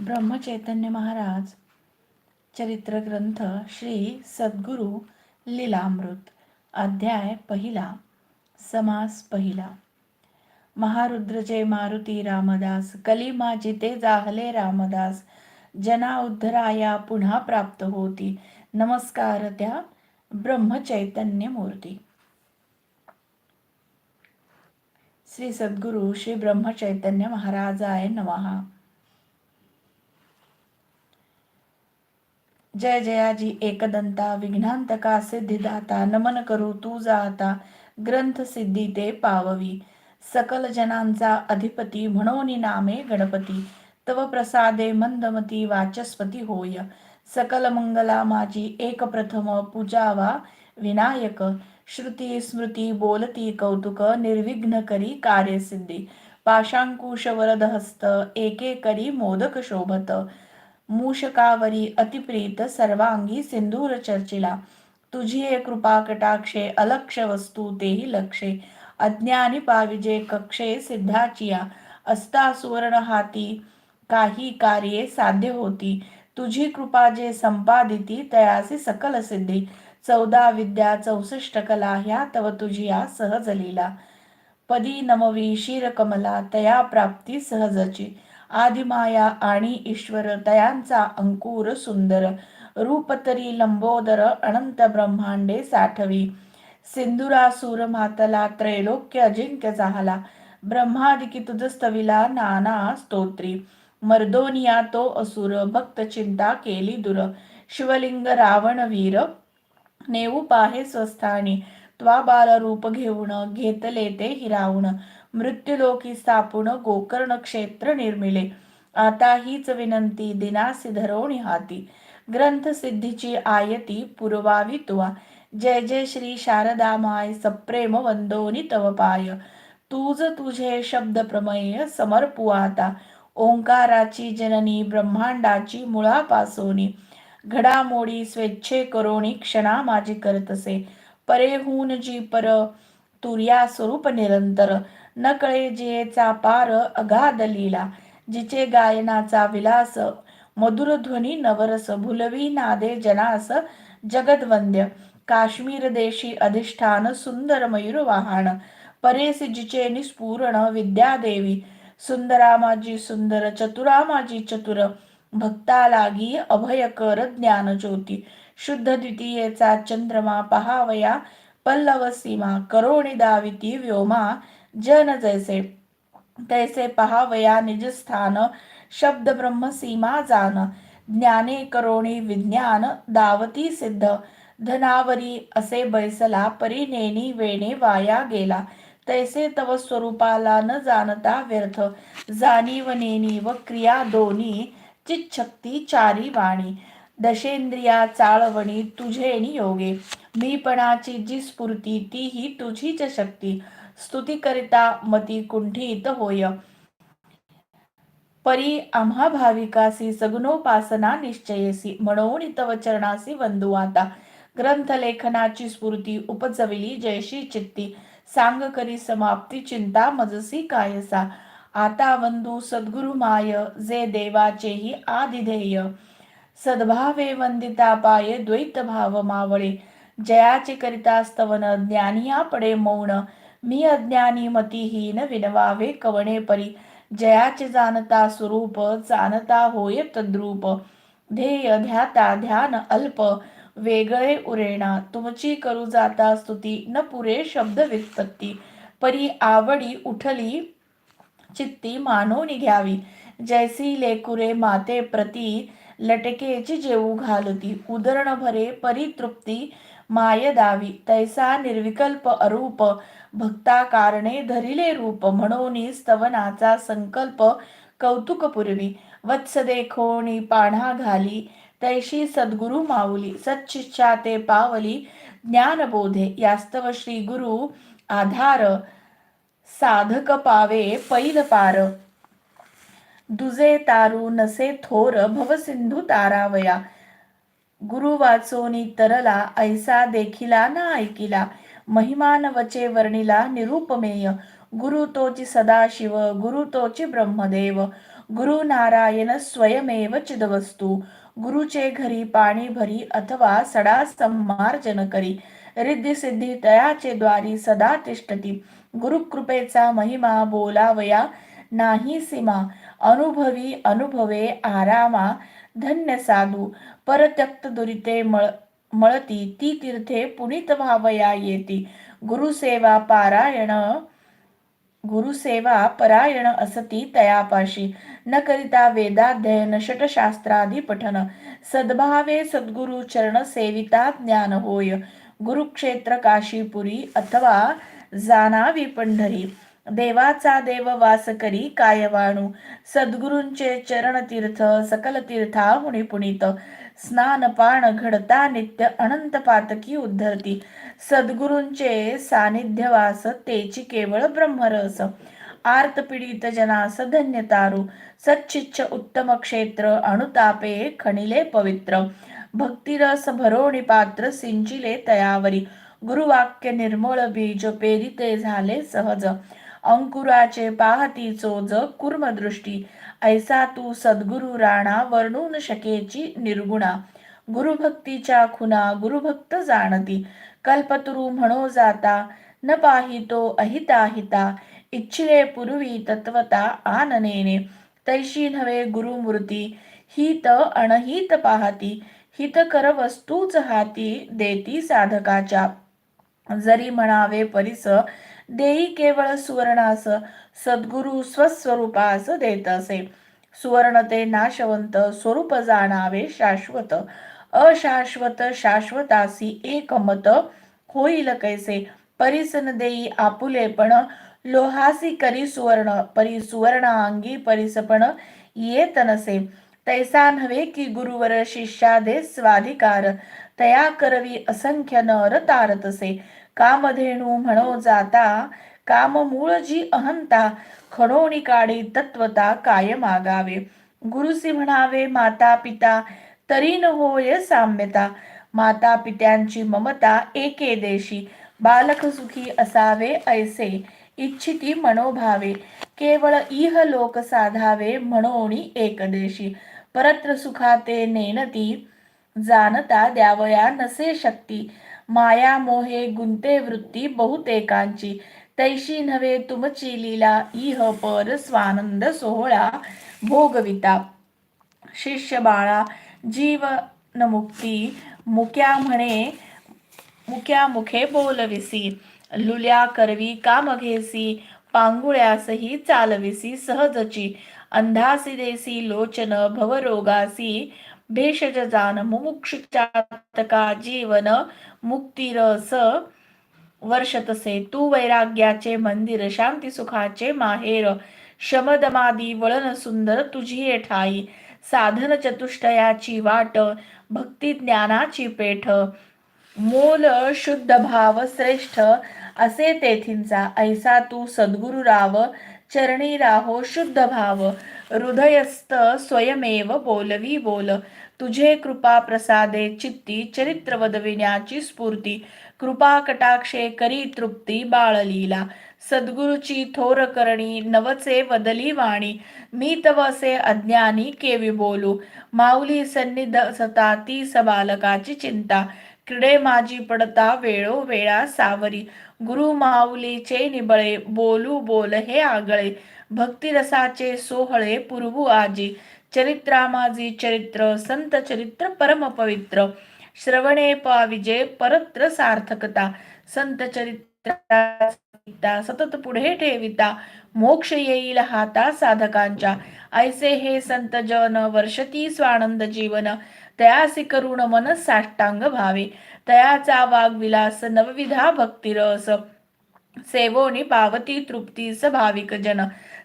ब्रह्मचैतन्य महाराज चरित्र ग्रंथ श्री सद्गुरु लीलामृत अध्याय पहिला समास पहिला. महारुद्र जय मारुती रामदास कलिमा जिते जाहले रामदास जना उद्धराया पुन्हा प्राप्त होती. नमस्कार त्या ब्रह्मचैतन्य मूर्ती. श्री सद्गुरु श्री ब्रह्मचैतन्य महाराजाय नमहा जय जयाजी एकदंता विघ्नांतका सिद्धिदाता नमन करू तू जाता ग्रंथ सिद्धी ते पाववी. सकल जनांचा अधिपती म्हणून नामे गणपती. तव प्रसादे मंदमती वाचस्पती होय. सकल मंगला माझी एक प्रथम पूजावा विनायक. श्रुती स्मृती बोलती कौतुक निर्विघ्न करी कार्यसिद्धी. पाशांकुश वरद हस्त एके करी मोदक शोभत. मूषकावरी अतिप्रीत सर्वांगी सिंदूर चर्चिला. तुझी कृपा कटाक्षे अलक्ष वस्तू तेही लक्षे. अज्ञानी पाविजे कक्षे सिद्धाचिया. असता सुवर्ण हाती काही कार्ये साध्य होती. तुझी कृपा जे संपादिती तयासी सकल सिद्धी. चौदा विद्या चौसष्ट कला ह्या तव तुझिया सहज लिला. पदी नमवी शिर कमला तया प्राप्ती सहजची. आदिमाया आणि ईश्वर दयांचा अंकुर सुंदर. रूप तरी लंबोदर अनंत ब्रह्मांडे साठवी. सिंधुरासूर मातला त्रैलोक्य अजिंक्य झाला. ब्रह्मादिकी तुझस्तविला नाना स्तोत्री. मर्दोनिया तो असुर भक्त चिंता केली दुर. शिवलिंग रावण वीर नेऊ पाहे स्वस्थानी. त्वा बाल रूप घेऊन घेतले ते हिरावून. मृत्युलोकी स्थापून गोकर्ण क्षेत्र निर्मिले. आता हीच विनंती दिनासी धरोणी हाती ग्रंथ सिद्धीची आयती पुरवावी तुवा. जय जय श्री शारदा माय सप्रेम वंदोनी तव पाय. तुझ तुझे शब्द प्रमेय समर्पू आता. ओंकाराची जननी ब्रह्मांडाची मुळापासोनी. घडामोडी स्वेच्छे करोणी क्षणा माझी करतसे. परेहून जी पर तुर्या स्वरूप निरंतर. न कळे जियेचा पार अगाध लीला जिचे गायनाचा विलास मधुर ध्वनी नवरस भुलवी नादे जनास जगदवंद्य काश्मीर देशी अधिष्ठान सुंदर मयूर वाहन परेस जिचे निस्पूर्ण विद्यादेवी सुंदरामाजी सुंदर चतुरामाजी चतुर भक्ता लागी अभय कर ज्ञान ज्योती शुद्ध द्वितीयेचा चंद्रमा पहावया पल्लव सीमा करोणी दाविती व्योमा जन जैसे तैसे पहावया निजस्थान शब्द ब्रह्म सीमा जान। ज्ञाने करोणी विज्ञान दावती सिद्ध। धनावरी असे बैसला परिनेनी वेणे वाया गेला। तैसे तव स्वरूपाला न जाणता व्यर्थ। जाणीव नेनी व क्रिया दोन्ही चिच्छक्ती चारी वाणी। दशेंद्रिया चाळवणी तुझेनी योगे मीपणाची जी स्फूर्ती ती ही तुझीच शक्ती। स्तुती करिता मती कुंठित होय. परी आम्हा भाविकासी सगुणोपासना निश्चयसी म्हणून तव चरणासी वंदू आता ग्रंथ लेखनाची स्फूर्ती उपजविली जयशी चित्ती. सांग करी समाप्ती चिंता मजसी कायसा. आता वंदू सद्गुरु माय जे देवाचेही आदिधेय सद्भावे वंदिता पाय द्वैत भाव मावळे. जयाचे करिता स्तवन ज्ञानिया पडे मौन. मी अज्ञानी मतीहीन विनवावे कवणे परी. जयाचे जाणता स्वरूप जाणता होय तद्रूप. ध्येय ध्याता ध्यान अल्प. वेगळे उरेणा तुमची करू जाता स्तुती न पुरे शब्द व्युत्पत्ती. परी आवडी उठली चित्ती मानवनी घ्यावी. जैसी लेकुरे माते प्रती लटकेची जेऊ घालती. उदरण भरे परितृप्ती मायदावी तैसा निर्विकल्प अरूप भक्ता कारणे धरिले रूप म्हणून स्तवनाचा संकल्प कौतुकपूर्वी. वत्स देखोणी पाढा घाली तैशी सद्गुरु माऊली. सच्चिच्छा ते पावली ज्ञानबोधे. यास्तव श्री गुरु आधार साधक पावे पैल पार. दुजे तारू नसे थोर भवसिंधू तारावया. गुरु वाचोनी तरला ऐसा देखिला ना ऐकिला. महिमान वचे वर्णिला निरूपमेय. गुरु तोची सदाशिव गुरु तोची ब्रह्मदेव. गुरु नारायण स्वयमेव चिदवस्तू. गुरुचे घरी पाणी भरी अथवा सडा संमार्जन करी. रिद्धी सिद्धी तयाचे द्वारी सदा तिष्ठती. गुरुकृपेचा महिमा बोलावया नाही सीमा. अनुभवी अनुभवे आरामा. धन्य साधू. परत्यक्त दुरिते मळ मळती ती तीर्थे पुनित व्हावया येती. गुरुसेवा पारायण गुरुसेवा परायण असती तयापाशी. न करिता वेदाध्ययन षटशास्त्रादी पठन सद्भावे सद्गुरु चरण सेविता ज्ञान होय. गुरुक्षेत्र काशीपुरी अथवा जानावी पंढरी. देवाचा देव वास करी कायवाणू. सद्गुरूंचे चरण तीर्थ सकल तीर्था मुनी पुनीत. स्नान पान घडता नित्य अनंत पातकी उद्धरती. सद्गुरूंचे सानिध्य वास तेची केवळ ब्रह्मरस. आर्त पीडित जनास धन्य तारू. सच्चिच्छ उत्तम क्षेत्र अनुतापे खणिले पवित्र. भक्तिरस भरोणी पात्र सिंचिले तयावरी. गुरुवाक्य निर्मळ बीज पेरिते झाले सहज. अंकुराचे पाहती चोज कुर्मदृष्टी. ऐसा तू सद्गुरु राणा वर्णून शकेची निर्गुणा. गुरुभक्तीच्या खुना गुरुभक्त जाणती. कल्पतरू म्हणो जाता न पाहितो अहिताहिता. इच्छिले पूर्वी तत्वता आननेने. तैशी नव्हे गुरुमूर्ती हित अनहित पाहती. हितकर वस्तूच हाती देती साधकाच्या. जरी म्हणावे परिस देई केवळ सुवर्णास सद्गुरु स्वस्वरूपास देत असे सुवर्ण ते नाशवंत स्वरूप जाणावे शाश्वत. अशाश्वत शाश्वतासी एकमत. होईल कैसे? परिसन देई आपुले पण लोहासी करी सुवर्ण परी सुवर्ण अंगी परिसपण. येत नसे तैसा नव्हे की गुरुवर शिष्या दे स्वाधिकार. तया करवी असंख्य नर तारतसे. कामधेनू म्हणो जाता काम मूळ जी अहंता खणोणी काढी तत्वता काय मागावे गुरुसी म्हणावे माता पिता तरी न होय साम्यता. माता पित्यांची ममता एके देशी. बालक सुखी असावे ऐसे इच्छिती मनोभावे. केवळ इह लोक साधावे म्हणोणी एकदेशी परत्र सुखाते नेनती जाणता द्यावया नसे शक्ती. माया मोहे गुंते वृत्ती बहुतेकांची. तैशी नव्हे तुमची लीला इह पर स्वानंद सोहळा भोगविता. शिष्य बाळा जीवन मुक्ती मुक्या म्हणे मुक्या मुखे बोलविसी लुल्या करवी कामघेसी पांगुळ्यासही चालविसी सहजची. अंधासी देसी लोचन भवरोगासी भेषज जान मुमुक्षुचातका जीवन मुक्तिरस. वर्षतसे तू वैराग्याचे मंदिर शांती सुखाचे माहेर. शमदमादी वळण सुंदर तुझी ठाई. साधन चतुष्टयाची वाट भक्ती ज्ञानाची पेठ. मोल शुद्ध भाव श्रेष्ठ असे तेथींचा ऐसा तू सद्गुरु राव. चरणी राहो शुद्ध भाव. हृदयस्थ स्वयमेव बोलवी बोल. तुझे कृपा प्रसादे चित्ती चरित्र वदविण्याची स्फूर्ती कृपा कटाक्षे करी तृप्ती बाळलीला. सद्गुरुची थोर करणी नवचे वदली वाणी मी तवसे अज्ञानी केवी बोलू. माऊली सन्निध सता ती सबालकाची चिंता. क्रीडे माझी पडता वेळो वेळा सावरी. गुरु माऊलीचे निबळे बोलू बोल हे आगळे. भक्तिरसाचे सोहळे पुरवू आजी. चरित्रा माझी चरित्र संत चरित्र परम पवित्र. श्रवणे पाविजे परत्र सार्थकता. संत चरित्र सतत पुढे ठेविता. मोक्ष येईल हाता साधकांच्या. ऐसे हे संत जन वर्षती स्वानंद जीवन. तयासी करुण मन साष्टांग भावे. तयाचा वागविलास नवविधा भक्तिरस. सेवोनी पावती तृप्ती स भाविक जन.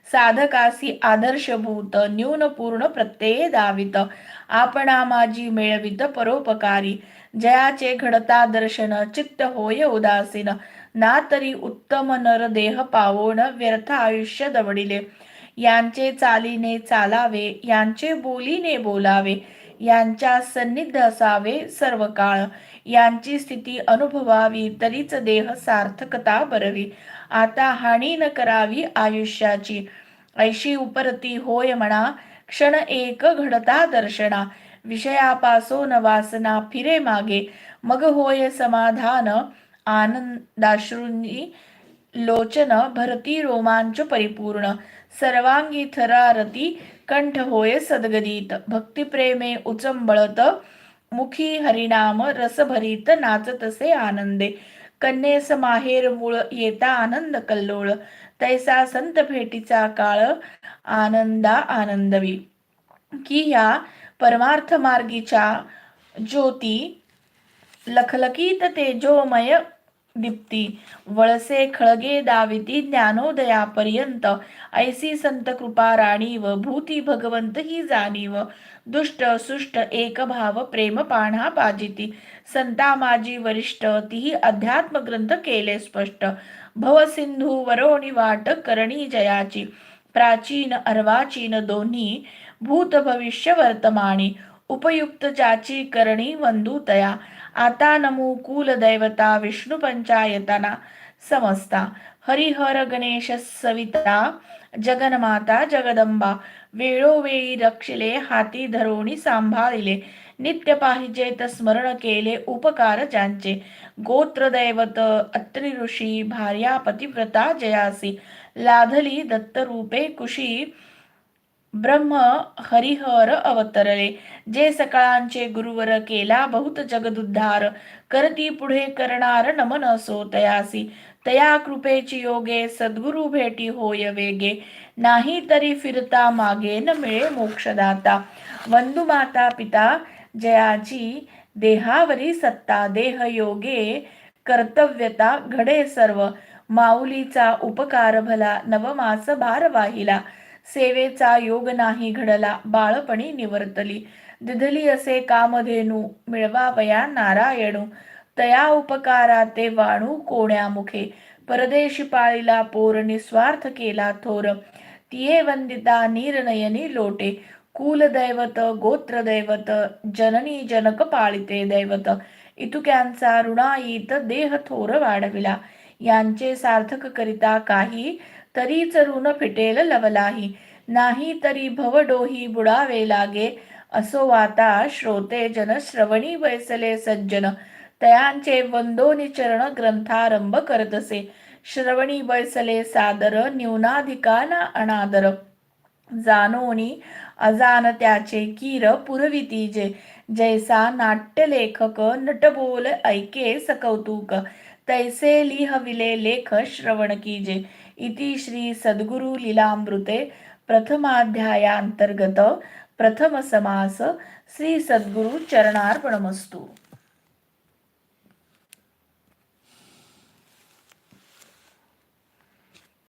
साधकासी आदर्शभूत न्यूनपूर्ण प्रत्यये प्रत्यय दावित. आपणा माझी मेळवित परोपकारी. जयाचे घडता दर्शन चित्त होय उदासीन. ना तरी उत्तम नर देह पावोण व्यर्थ आयुष्य दवडिले. यांचे चालीने चालावे यांचे बोलीने बोलावे. यांच्या सन्निध असावे सर्व काळ यांची स्थिती अनुभवावी तरीच देह सार्थकता बरवी. आता हानी न करावी आयुष्याची. ऐशी उपरती होय म्हणा क्षण एक घडता दर्शना. विषयापासोन वासना फिरे मागे. मग होय समाधान आनंदाश्रूंनी लोचन भरती रोमांच परिपूर्ण. सर्वांगी थरारती कंठ होय सद्गदित. भक्तिप्रेमे उचंबळत मुखी हरिनाम रसभरीत नाचतसे आनंदे. कन्येस माहेर मूळ येता आनंद कल्लोळ. तैसा संत भेटीचा काळ आनंदा आनंदवी. की ह्या परमार्थ मार्गीच्या ज्योती लखलखीत तेजोमय दीप्ती वळसे खळगे दाविती ज्ञानोदयापर्यंत ऐसी संत कृपा राणीव भूती भगवंत ही जाणीव दुष्ट सुष्ट एक भाव प्रेम पाण्हा पाजिती संता माझी वरिष्ठ तीही अध्यात्म ग्रंथ केले स्पष्ट भवसिंधू वरोणी वाट करणी जयाची प्राचीन अर्वाचीन दोन्ही भूत भविष्य वर्तमानी उपयुक्त जाची करणी वंदुतया आता नमो कुल दैवता विष्णू पंचायतना समजता हरिहर गणेश सविता जगन्माता जगदंबा वेळोवेळी रक्षिले हाती धरोणी सांभाळिले नित्य पाहिजेत स्मरण केले उपकार ज्यांचे। गोत्र दैवत अत्रि ऋषी भार्या पतिव्रता जयासी लाधली दत्तरूपे कुशी ब्रह्म हरिहर अवतरले. जे सकाळांचे गुरुवर केला बहुत जगदुद्धार करती पुढे करणार नमन असो तयासी. तया कृपेची योगे सद्गुरु भेटी होय वेगे. नाही तरी फिरता मागे न मिळे मोक्षदाता. वंदू माता पिता जयाची देहावरी सत्ता देह योगे कर्तव्यता घडे सर्व. माऊलीचा उपकार भला नवमास भार वाहिला. सेवेचा योग नाही घडला. बाळपणी निवर्तली. दिधली असे कामधेनू मिळवावया नारायणू. तया उपकारा ते वाणू कोण्या मुखे. परदेशी पाळीला पोर निस्वार्थ केला थोर. तिये वंदिता निरनयनी लोटे. कुल दैवत गोत्र दैवत जननी जनक पाळिते दैवत. इतुक्यांचा ऋणाईत देह थोर वाढविला. यांचे सार्थक करिता काही तरीच ऋण फिटेल लवलाही. नाही तरी भवडोही बुडावे लागे. असो वाता श्रोते जन श्रवणी बैसले सज्जन. तयांचे वंदोनी चरण ग्रंथारंभ करतसे. श्रवणी बैसले सादर न्यूनाधिकाना अनादर. जानोनी अजान त्याचे कीर पुरवितीजे. जैसा नाट्यलेखक नटबोल ऐके सकौतुक. तैसे लिहविले लेख श्रवण कीजे. इति श्री सद्गुरु लीलामृते प्रथमाध्यायांतर्गत प्रथम समास श्री सद्गुरु चरणार्पणमस्तु।